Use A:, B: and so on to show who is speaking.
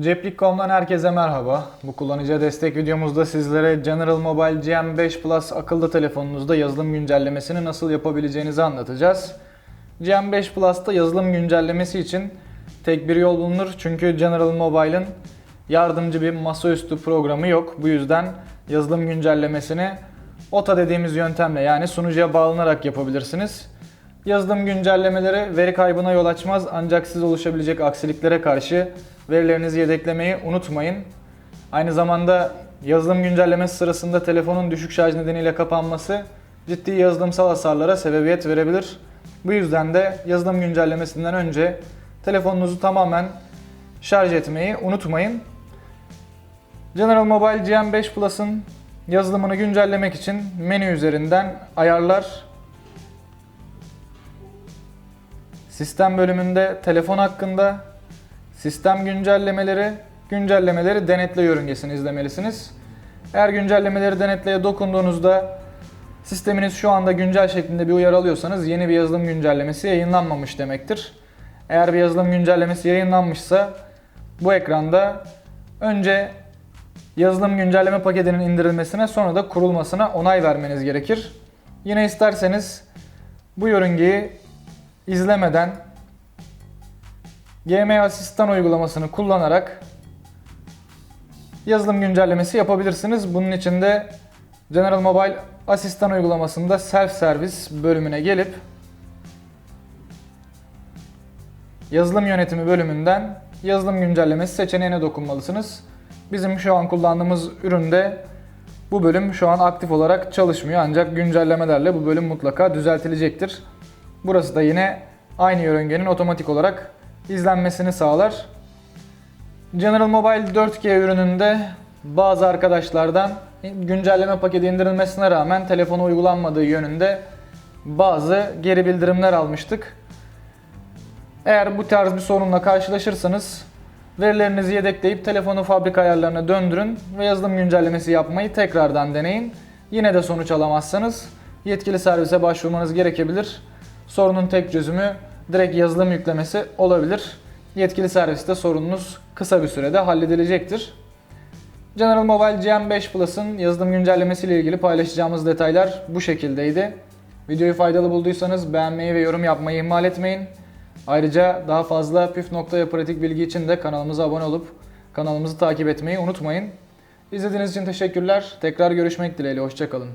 A: Ceplik.com'dan herkese merhaba. Bu kullanıcı destek videomuzda sizlere General Mobile GM5 Plus akıllı telefonunuzda yazılım güncellemesini nasıl yapabileceğinizi anlatacağız. GM5 Plus'ta yazılım güncellemesi için tek bir yol bulunur. Çünkü General Mobile'ın yardımcı bir masaüstü programı yok. Bu yüzden yazılım güncellemesini OTA dediğimiz yöntemle yani sunucuya bağlanarak yapabilirsiniz. Yazılım güncellemeleri veri kaybına yol açmaz ancak siz oluşabilecek aksiliklere karşı verilerinizi yedeklemeyi unutmayın. Aynı zamanda yazılım güncellemesi sırasında telefonun düşük şarj nedeniyle kapanması ciddi yazılımsal hasarlara sebebiyet verebilir. Bu yüzden de yazılım güncellemesinden önce telefonunuzu tamamen şarj etmeyi unutmayın. General Mobile GM5 Plus'ın yazılımını güncellemek için menü üzerinden ayarlar Sistem bölümünde telefon hakkında sistem güncellemeleri, güncellemeleri denetle yörüngesini izlemelisiniz. Eğer güncellemeleri denetleye dokunduğunuzda sisteminiz şu anda güncel şeklinde bir uyarı alıyorsanız yeni bir yazılım güncellemesi yayınlanmamış demektir. Eğer bir yazılım güncellemesi yayınlanmışsa bu ekranda önce yazılım güncelleme paketinin indirilmesine sonra da kurulmasına onay vermeniz gerekir. Yine isterseniz bu yörüngeyi izlemeden GM Asistan uygulamasını kullanarak yazılım güncellemesi yapabilirsiniz. Bunun için de General Mobile Asistan uygulamasında Self Service bölümüne gelip Yazılım yönetimi bölümünden yazılım güncellemesi seçeneğine dokunmalısınız. Bizim şu an kullandığımız üründe bu bölüm şu an aktif olarak çalışmıyor ancak güncellemelerle bu bölüm mutlaka düzeltilecektir. Burası da yine aynı yörüngenin otomatik olarak izlenmesini sağlar. General Mobile 4G ürününde bazı arkadaşlardan güncelleme paketi indirilmesine rağmen telefona uygulanmadığı yönünde bazı geri bildirimler almıştık. Eğer bu tarz bir sorunla karşılaşırsanız verilerinizi yedekleyip telefonu fabrika ayarlarına döndürün ve yazılım güncellemesi yapmayı tekrardan deneyin. Yine de sonuç alamazsanız yetkili servise başvurmanız gerekebilir. Sorunun tek çözümü direkt yazılım yüklemesi olabilir. Yetkili serviste sorununuz kısa bir sürede halledilecektir. General Mobile GM5 Plus'ın yazılım güncellemesi ile ilgili paylaşacağımız detaylar bu şekildeydi. Videoyu faydalı bulduysanız beğenmeyi ve yorum yapmayı ihmal etmeyin. Ayrıca daha fazla püf noktaya pratik bilgi için de kanalımıza abone olup kanalımızı takip etmeyi unutmayın. İzlediğiniz için teşekkürler. Tekrar görüşmek dileğiyle. Hoşçakalın.